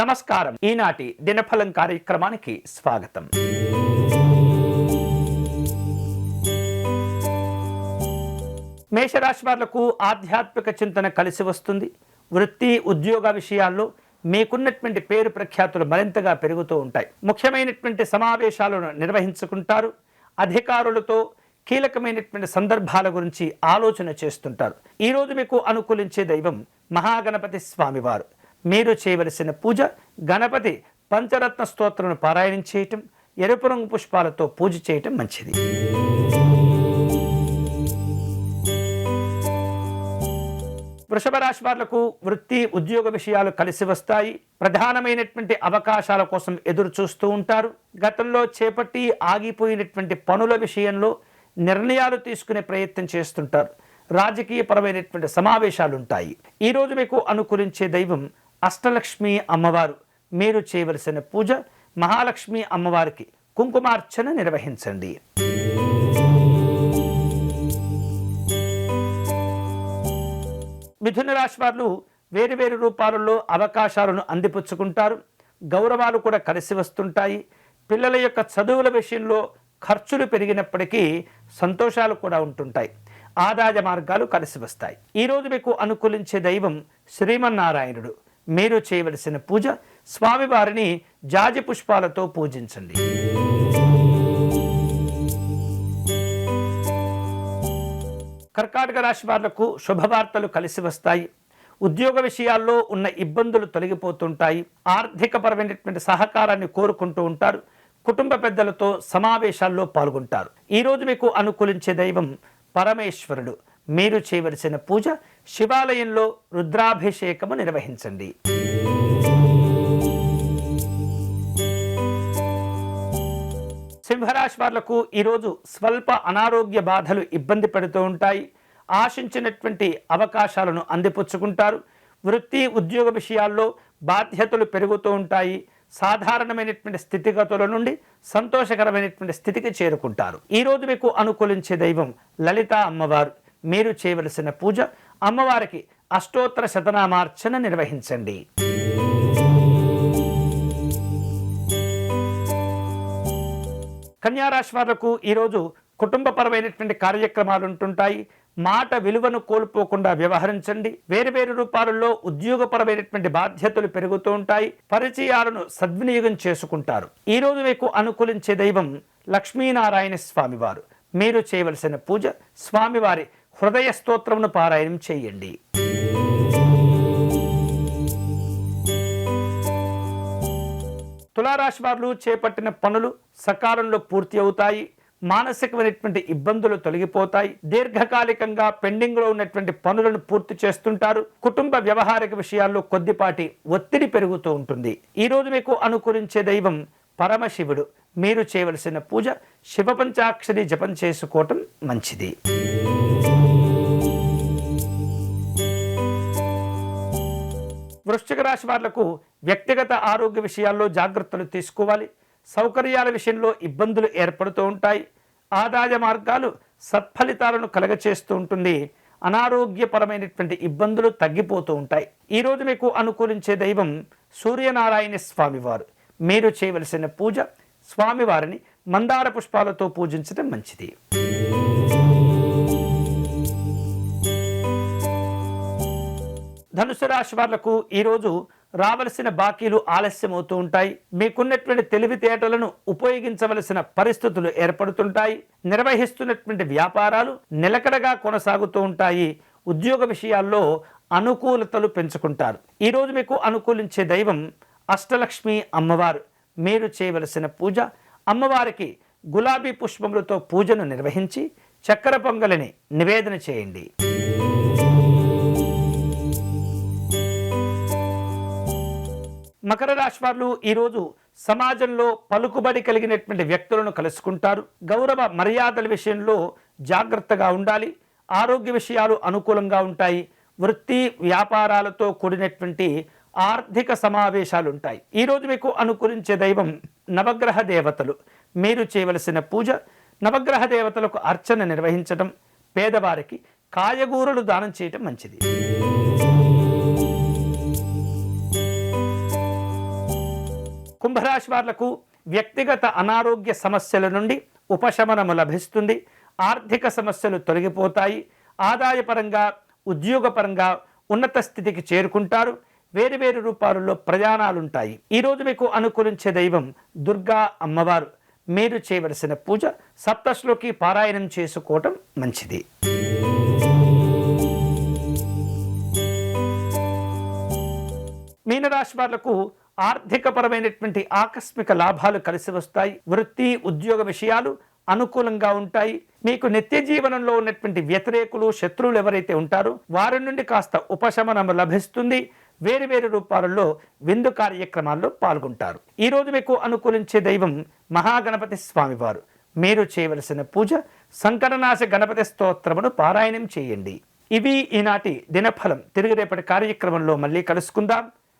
నమస్కారం. ఈనాటి దినఫలం కార్యక్రమానికి స్వాగతం. మేషరాశి వాళ్ళకు ఆధ్యాత్మిక చింతన కలిసి వస్తుంది. వృత్తి ఉద్యోగ విషయాల్లో మీకున్నటువంటి పేరు ప్రఖ్యాతులు మరింతగా పెరుగుతూ ఉంటాయి. ముఖ్యమైనటువంటి సమావేశాలను నిర్వహించుకుంటారు. అధికారులతో కీలకమైనటువంటి సందర్భాల గురించి ఆలోచన చేస్తుంటారు. ఈరోజు మీకు అనుకూలించే దైవం మహాగణపతి స్వామివారు. మీరు చేయవలసిన పూజ గణపతి పంచరత్న స్తోత్రను పారాయణం చేయటం ఎరుపు రంగు పుష్పాలతో పూజ చేయటం మంచిది. వృషభ రాశి వాళ్ళకు వృత్తి ఉద్యోగ విషయాలు కలిసి వస్తాయి. ప్రధానమైనటువంటి అవకాశాల కోసం ఎదురు చూస్తూ ఉంటారు. గతంలో చేపట్టి ఆగిపోయినటువంటి పనుల విషయంలో నిర్ణయాలు తీసుకునే ప్రయత్నం చేస్తుంటారు. రాజకీయపరమైనటువంటి సమావేశాలు ఉంటాయి. ఈరోజు మీకు అనుకూలించే దైవం అష్టలక్ష్మి అమ్మవారు. మీరు చేయవలసిన పూజ మహాలక్ష్మి అమ్మవారికి కుంకుమార్చన నిర్వహించండి. మిథున రాశి వారు వేరు వేరు రూపాలలో అవకాశాలను అందిపుచ్చుకుంటారు. గౌరవాలు కూడా కలిసి వస్తుంటాయి. పిల్లల యొక్క చదువుల విషయంలో ఖర్చులు పెరిగినప్పటికీ సంతోషాలు కూడా ఉంటుంటాయి. ఆదాయ మార్గాలు కలిసి వస్తాయి. ఈరోజు మీకు అనుకూలించే దైవం శ్రీమన్నారాయణుడు. మీరు చేయవలసిన పూజ స్వామివారిని జాజి పుష్పాలతో పూజించండి. కర్కాటక రాశి వాళ్ళకు శుభవార్తలు కలిసి వస్తాయి. ఉద్యోగ విషయాల్లో ఉన్న ఇబ్బందులు తొలగిపోతుంటాయి. ఆర్థికపరమైనటువంటి సహకారాన్ని కోరుకుంటూ ఉంటారు. కుటుంబ పెద్దలతో సమావేశాల్లో పాల్గొంటారు. ఈరోజు మీకు అనుకూలించే దైవం పరమేశ్వరుడు. మీరు చేయవలసిన పూజ శివాలయంలో రుద్రాభిషేకము నిర్వహించండి. సింహరాశి వాళ్ళకు ఈరోజు స్వల్ప అనారోగ్య బాధలు ఇబ్బంది పెడుతూ ఉంటాయి. ఆశించినటువంటి అవకాశాలను అందిపుచ్చుకుంటారు. వృత్తి ఉద్యోగ విషయాల్లో బాధ్యతలు పెరుగుతూ ఉంటాయి. సాధారణమైనటువంటి స్థితిగతుల నుండి సంతోషకరమైనటువంటి స్థితికి చేరుకుంటారు. ఈరోజు మీకు అనుకూలించే దైవం లలిత అమ్మవారు. మీరు చేయవలసిన పూజ అమ్మవారికి అష్టోత్తర శతనామార్చన నిర్వహించండి. కన్యారాశి వాళ్ళకు ఈరోజు కుటుంబపరమైనటువంటి కార్యక్రమాలు ఉంటుంటాయి. మాట విలువను కోల్పోకుండా వ్యవహరించండి. వేరువేరు రూపాలలో ఉద్యోగపరమైనటువంటి బాధ్యతలు పెరుగుతూ ఉంటాయి. పరిచయాలను సద్వినియోగం చేసుకుంటారు. ఈరోజు మీకు అనుకూలించే దైవం లక్ష్మీనారాయణ స్వామివారు. మీరు చేయవలసిన పూజ స్వామివారి హృదయ స్తోత్రమును పారాయణం చేయండి. తులారాశి వారు చేపట్టిన పనులు సకాలంలో పూర్తి అవుతాయి. మానసికమైనటువంటి ఇబ్బందులు తొలగిపోతాయి. దీర్ఘకాలికంగా పెండింగ్లో ఉన్నటువంటి పనులను పూర్తి చేస్తుంటారు. కుటుంబ వ్యవహారిక విషయాల్లో కొద్దిపాటి ఒత్తిడి పెరుగుతూ ఉంటుంది. ఈరోజు మీకు అనుకూలించే దైవం పరమశివుడు. మీరు చేయవలసిన పూజ శివ పంచాక్షరి జపం చేసుకోవటం మంచిది. వృశ్చిక రాశి వాళ్ళకు వ్యక్తిగత ఆరోగ్య విషయాల్లో జాగ్రత్తలు తీసుకోవాలి. సౌకర్యాల విషయంలో ఇబ్బందులు ఏర్పడుతూ ఉంటాయి. ఆదాయ మార్గాలు సత్ఫలితాలను కలగచేస్తూ ఉంటుంది. అనారోగ్యపరమైనటువంటి ఇబ్బందులు తగ్గిపోతూ ఉంటాయి. ఈరోజు మీకు అనుకూలించే దైవం సూర్యనారాయణ స్వామివారు. మీరు చేయవలసిన పూజ స్వామివారిని మందార పుష్పాలతో పూజించడం మంచిది. ధనుసు రాశి వాళ్ళకు ఈరోజు రావలసిన బాకీలు ఆలస్యం అవుతూ ఉంటాయి. మీకున్నటువంటి తెలివితేటలను ఉపయోగించవలసిన పరిస్థితులు ఏర్పడుతుంటాయి. నిర్వహిస్తున్నటువంటి వ్యాపారాలు నిలకడగా కొనసాగుతూ ఉంటాయి. ఉద్యోగ విషయాల్లో అనుకూలతలు పెంచుకుంటారు. ఈరోజు మీకు అనుకూలించే దైవం అష్టలక్ష్మి అమ్మవారు. మీరు చేయవలసిన పూజ అమ్మవారికి గులాబీ పుష్పములతో పూజను నిర్వహించి చక్కెర పొంగలిని నివేదన చేయండి. మకర రాశి వాళ్ళు ఈరోజు సమాజంలో పలుకుబడి కలిగినటువంటి వ్యక్తులను కలుసుకుంటారు. గౌరవ మర్యాదల విషయంలో జాగ్రత్తగా ఉండాలి. ఆరోగ్య విషయాలు అనుకూలంగా ఉంటాయి. వృత్తి వ్యాపారాలతో కూడినటువంటి ఆర్థిక సమావేశాలు ఉంటాయి ఈరోజు మీకు అనుకూలించే దైవం నవగ్రహ దేవతలు. మీరు చేయవలసిన పూజ నవగ్రహ దేవతలకు అర్చన నిర్వహించడం పేదవారికి కాయగూరలు దానం చేయటం మంచిది. కుంభరాశి వాళ్ళకు వ్యక్తిగత అనారోగ్య సమస్యల నుండి ఉపశమనము లభిస్తుంది. ఆర్థిక సమస్యలు తొలగిపోతాయి. ఆదాయపరంగా ఉద్యోగపరంగా ఉన్నత స్థితికి చేరుకుంటారు. వేరు వేరు రూపాలలో ప్రయాణాలుంటాయి. ఈరోజు మీకు అనుకూలించే దైవం దుర్గా అమ్మవారు. మీరు చేయవలసిన పూజ సప్తశ్లోకి పారాయణం చేసుకోవటం మంచిది. మీనరాశి వాళ్ళకు ఆర్థికపరమైనటువంటి ఆకస్మిక లాభాలు కలిసి వస్తాయి. వృత్తి ఉద్యోగ విషయాలు అనుకూలంగా ఉంటాయి. మీకు నిత్య జీవనంలో ఉన్నటువంటి వ్యతిరేకులు శత్రువులు ఎవరైతే ఉంటారో వారి నుండి కాస్త ఉపశమనం లభిస్తుంది. వేరు వేరు రూపాలలో విందు కార్యక్రమాల్లో పాల్గొంటారు. ఈరోజు మీకు అనుకూలించే దైవం మహాగణపతి స్వామివారు. మీరు చేయవలసిన పూజ సంకరనాశ గణపతి స్తోత్రమును పారాయణం చేయండి. ఇవి ఈనాటి దినఫలం. తిరిగి రేపటి కార్యక్రమంలో మళ్ళీ కలుసుకుందాం.